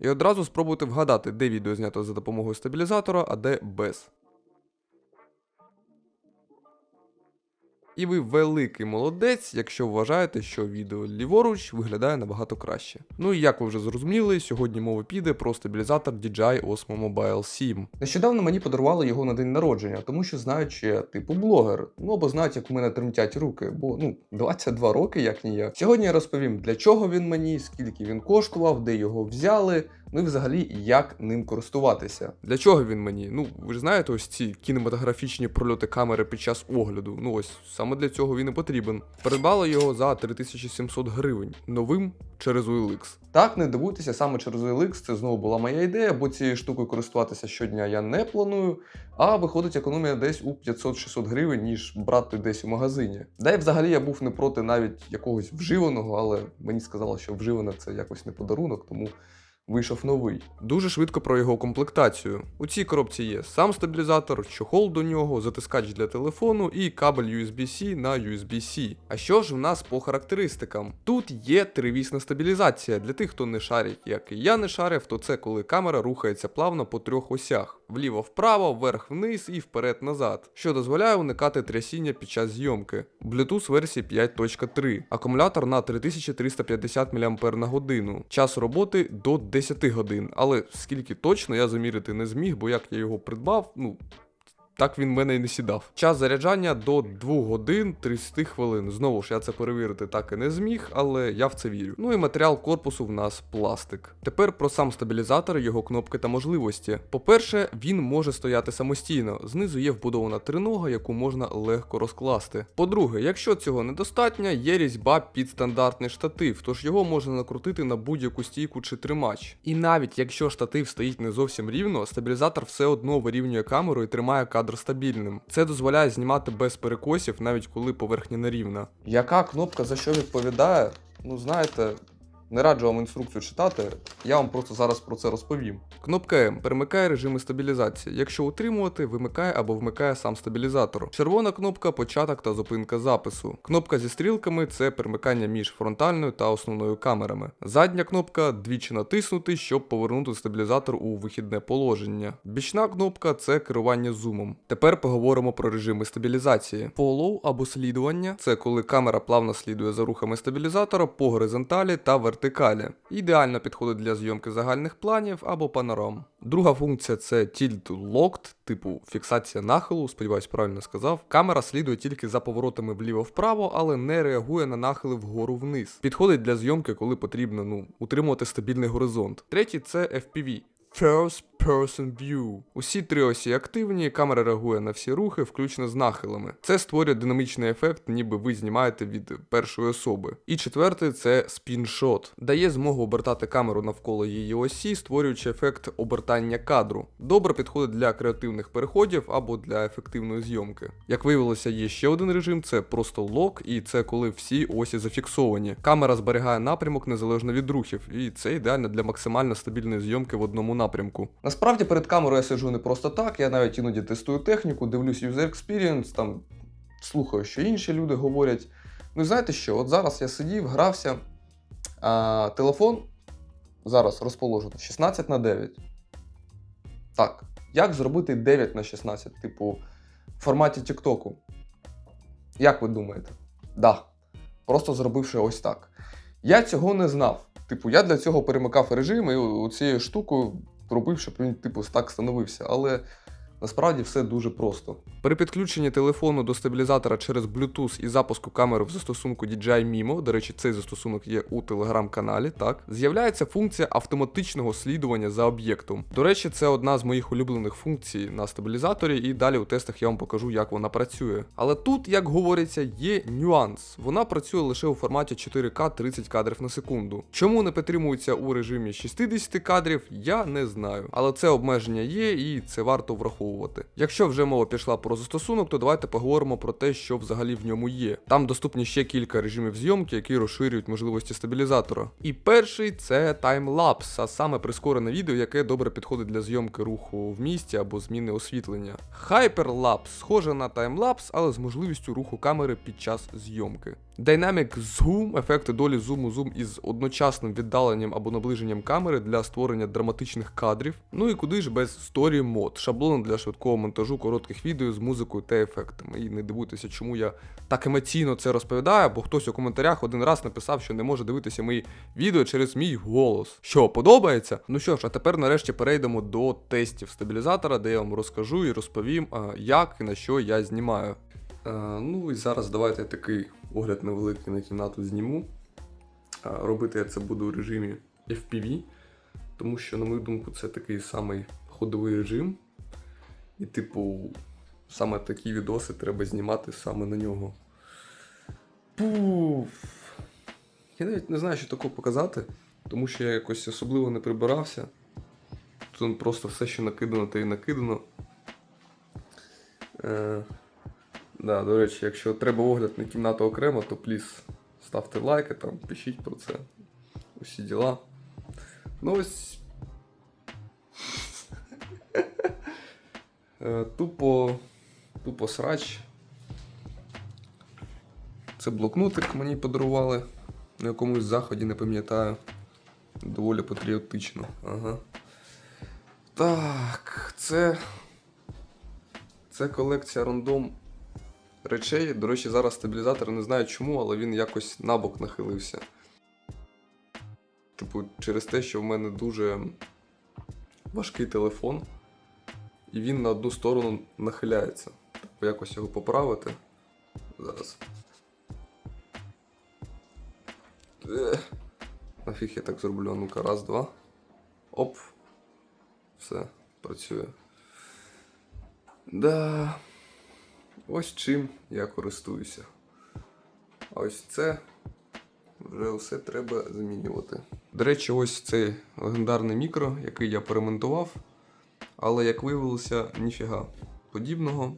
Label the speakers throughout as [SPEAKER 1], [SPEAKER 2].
[SPEAKER 1] І одразу спробуйте вгадати, де відео знято за допомогою стабілізатора, а де без. І ви великий молодець, якщо вважаєте, що відео ліворуч виглядає набагато краще. Ну і як ви вже зрозуміли, сьогодні мова піде про стабілізатор DJI Osmo Mobile 7. Нещодавно мені подарували його на день народження, тому що знають, що я типу блогер. Ну або знають, як у мене тремтять руки, бо ну 22 роки, як ніяк. Сьогодні я розповім, для чого він мені, скільки він коштував, де його взяли. Ну і взагалі, як ним користуватися. Для чого він мені? Ну, ви ж знаєте, ось ці кінематографічні прольоти камери під час огляду. Ну ось саме для цього він і потрібен. Придбали його за 3700 гривень новим через OLX. Так, не дивуйтеся, саме через OLX це знову була моя ідея, бо цією штукою користуватися щодня я не планую. А виходить економія десь у 500-600 гривень, ніж брати десь у магазині. Да і взагалі я був не проти навіть якогось вживаного, але мені сказали, що вживане це якось не подарунок, тому вийшов новий. Дуже швидко про його комплектацію. У цій коробці є сам стабілізатор, чохол до нього, затискач для телефону і кабель USB-C на USB-C. А що ж в нас по характеристикам? Тут є тривісна стабілізація. Для тих, хто не шарить, як і я не шарив, то це коли камера рухається плавно по трьох осях: вліво-вправо, вверх-вниз і вперед-назад, що дозволяє уникати трясіння під час зйомки. Bluetooth версії 5.3, акумулятор на 3350 мАч, час роботи до 10 годин, але скільки точно я замірити не зміг, бо як я його придбав, ну. Так він в мене і не сідав. Час заряджання до 2 годин 30 хвилин. Знову ж я це перевірити так і не зміг, але я в це вірю. Ну і матеріал корпусу в нас пластик. Тепер про сам стабілізатор, його кнопки та можливості. По-перше, він може стояти самостійно. Знизу є вбудована тринога, яку можна легко розкласти. По-друге, якщо цього недостатньо, є різьба під стандартний штатив, тож його можна накрутити на будь-яку стійку чи тримач. І навіть якщо штатив стоїть не зовсім рівно, стабілізатор все одно вирівнює камеру і тримає кадр стабільним. Це дозволяє знімати без перекосів, навіть коли поверхня нерівна. Яка кнопка за що відповідає? Ну знаєте, не раджу вам інструкцію читати, я вам просто зараз про це розповім. Кнопка М перемикає режими стабілізації. Якщо утримувати, вимикає або вмикає сам стабілізатор. Червона кнопка початок та зупинка запису. Кнопка зі стрілками це перемикання між фронтальною та основною камерами. Задня кнопка двічі натиснути, щоб повернути стабілізатор у вихідне положення. Бічна кнопка це керування зумом. Тепер поговоримо про режими стабілізації. Follow або слідування це коли камера плавно слідує за рухами стабілізатора по горизонталі та вертикалі. Ідеально підходить для зйомки загальних планів або панорам. Друга функція це Tilt Locked, типу фіксація нахилу, сподіваюсь, правильно сказав. Камера слідує тільки за поворотами вліво-вправо, але не реагує на нахили вгору вниз. Підходить для зйомки, коли потрібно ну, утримувати стабільний горизонт. Третій це FPV. First Person View. Усі три осі активні, камера реагує на всі рухи, включно з нахилами. Це створює динамічний ефект, ніби ви знімаєте від першої особи. І четвертий це спіншот. Дає змогу обертати камеру навколо її осі, створюючи ефект обертання кадру. Добре підходить для креативних переходів або для ефективної зйомки. Як виявилося, є ще один режим це просто лок, і це коли всі осі зафіксовані. Камера зберігає напрямок незалежно від рухів, і це ідеально для максимально стабільної зйомки в одному напрямку. Насправді перед камерою я сиджу не просто так, я навіть іноді тестую техніку, дивлюсь user experience, там слухаю, що інші люди говорять. Ну і знаєте що? От зараз я сидів, грався, а телефон зараз розположено 16 на 9. Так, як зробити 9 на 16, типу, в форматі Тіктоку? Як ви думаєте? Да. Просто зробивши ось так. Я цього не знав. Типу, я для цього перемикав режим і цією штукою робив, щоб він, типу, так становився. Але насправді все дуже просто. При підключенні телефону до стабілізатора через Bluetooth і запуску камери в застосунку DJI Mimo, до речі, цей застосунок є у телеграм-каналі, так, з'являється функція автоматичного слідування за об'єктом. До речі, це одна з моїх улюблених функцій на стабілізаторі, і далі у тестах я вам покажу, як вона працює. Але тут, як говориться, є нюанс. Вона працює лише у форматі 4К 30 кадрів на секунду. Чому не підтримується у режимі 60 кадрів, я не знаю. Але це обмеження є, і це варто враховувати. Використовувати. Якщо вже мова пішла про застосунок, то давайте поговоримо про те, що взагалі в ньому є. Там доступні ще кілька режимів зйомки, які розширюють можливості стабілізатора. І перший це таймлапс, а саме прискорене відео, яке добре підходить для зйомки руху в місті або зміни освітлення. Hyperlapse схоже на таймлапс, але з можливістю руху камери під час зйомки. Dynamic Zoom ефекти долі зуму зум із одночасним віддаленням або наближенням камери для створення драматичних кадрів. Ну і куди ж без Story Mode, шаблон для швидкого монтажу коротких відео з музикою та ефектами. І не дивуйтеся, чому я так емоційно це розповідаю, бо хтось у коментарях один раз написав, що не може дивитися мої відео через мій голос. Що, подобається? Ну що ж, а тепер нарешті перейдемо до тестів стабілізатора, де я вам розкажу і розповім, як і на що я знімаю. Е, ну і зараз давайте такий огляд невеликий на кімнату зніму. Е, робити я це буду у режимі FPV, тому що, на мою думку, це такий самий ходовий режим. І, типу, саме такі відоси треба знімати саме на нього. Пуф. Я навіть не знаю, що такого показати, тому що я якось особливо не прибирався. Тут просто все, що накидано, те і накидано. Е, да, до речі, якщо треба огляд на кімнату окремо, то пліз ставте лайки, там, пишіть про це. Усі діла. Ну ось. Е, Тупо. Тупо срач. Це блокнотик мені подарували на якомусь заході, не пам'ятаю. Доволі патріотично. Ага. Так, це. Це колекція рандом речей. До речі, зараз стабілізатор не знаю чому, але він якось набок нахилився. Типу, через те, що в мене дуже важкий телефон, і він на одну сторону нахиляється. Типу, якось його поправити. Зараз. Нафіг я так зроблю, ну-ка, раз, два. Оп. Все, працює. Да. Ось чим я користуюся. А ось це вже все треба замінювати. До речі, ось цей легендарний мікро, який я перемонтував. Але як виявилося, ніфіга подібного.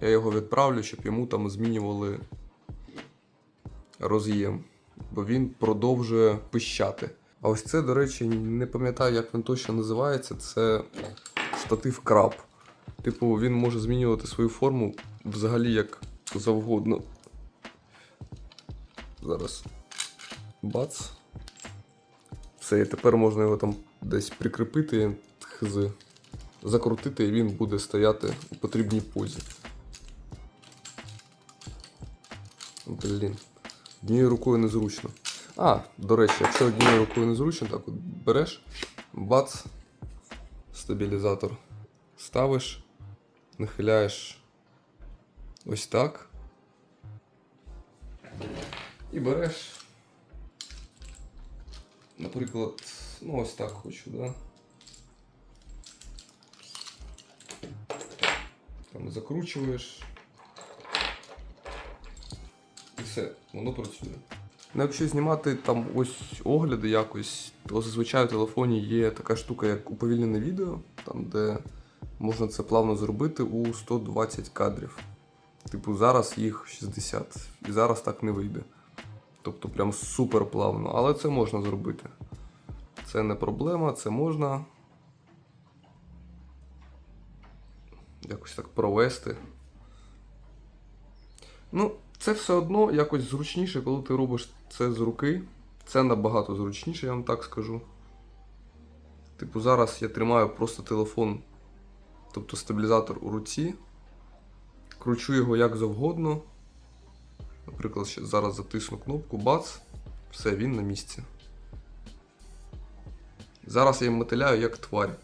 [SPEAKER 1] Я його відправлю, щоб йому там змінювали роз'єм, бо він продовжує пищати. А ось це, до речі, не пам'ятаю, як він точно називається. Це штатив краб. Типу, він може змінювати свою форму взагалі як завгодно. Зараз. Бац. Все, і тепер можна його там десь прикріпити, хз, закрутити, і він буде стояти у потрібній позі. Блін. Однією рукою незручно. А, до речі, якщо однією рукою незручно, так от береш, бац, стабілізатор. Ставиш, нахиляєш ось так. І береш. Наприклад, ну ось так хочу, да? Там закручуєш. І все, воно працює. Ну, якщо знімати там ось огляди якось, то зазвичай у телефоні є така штука, як уповільнене відео, там де можна це плавно зробити у 120 кадрів. Типу, зараз їх 60. І зараз так не вийде. Тобто прям супер плавно. Але це можна зробити. Це не проблема, це можна. Якось так провести. Ну, це все одно якось зручніше, коли ти робиш це з руки. Це набагато зручніше, я вам так скажу. Типу, зараз я тримаю просто телефон, тобто стабілізатор у руці. Кручу його як завгодно. Наприклад, зараз затисну кнопку, бац, все, він на місці. Зараз я їм мотиляю як тварь.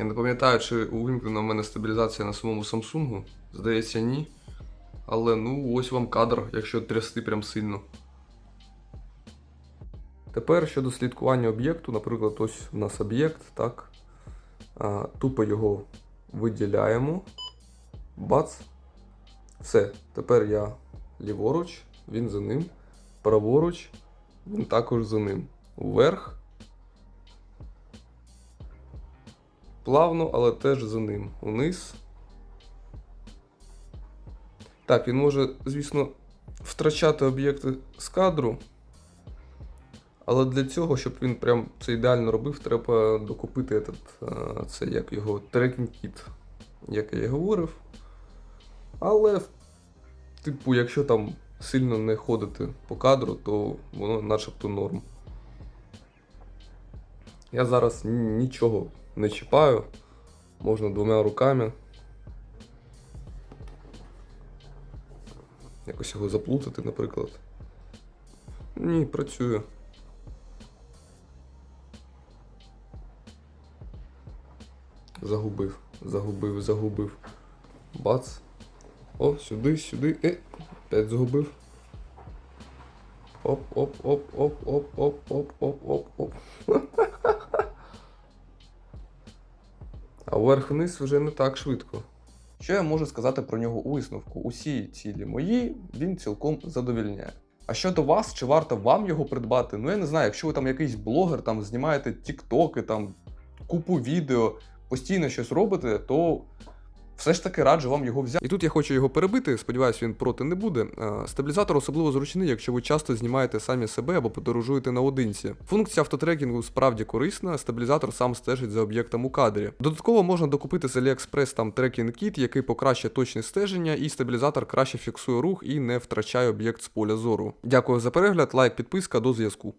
[SPEAKER 1] Я не пам'ятаю, чи увімкнена в мене стабілізація на самому Samsung. Здається, ні. Але ну ось вам кадр, якщо трясти прям сильно. Тепер щодо слідкування об'єкту, наприклад, ось у нас об'єкт, так. А, тупо його виділяємо. Бац. Все. Тепер я ліворуч, він за ним. Праворуч, він також за ним. Вверх, плавно, але теж за ним. Униз. Так, він може, звісно, втрачати об'єкти з кадру. Але для цього, щоб він прям це ідеально робив, треба докупити этот, е, це як його трекінг кіт, як я і говорив. Але, типу, якщо там сильно не ходити по кадру, то воно начебто норм. Я зараз нічого не чіпаю. Можна двома руками. Якось його заплутати, наприклад. Ні, працює. Загубив, загубив, загубив. Бац. О, сюди, сюди. Е, опять загубив. Оп, вверх-вниз вже не так швидко. Що я можу сказати про нього у висновку? Усі цілі мої він цілком задовільняє. А щодо вас, чи варто вам його придбати? Ну я не знаю, якщо ви там якийсь блогер, там знімаєте тіктоки, там купу відео, постійно щось робите, то все ж таки раджу вам його взяти. І тут я хочу його перебити, сподіваюсь, він проти не буде. Е, Стабілізатор особливо зручний, якщо ви часто знімаєте самі себе або подорожуєте наодинці. Функція автотрекінгу справді корисна, стабілізатор сам стежить за об'єктом у кадрі. Додатково можна докупити з AliExpress там трекінг кіт, який покращує точність стеження, і стабілізатор краще фіксує рух і не втрачає об'єкт з поля зору. Дякую за перегляд, лайк, підписка, до зв'язку.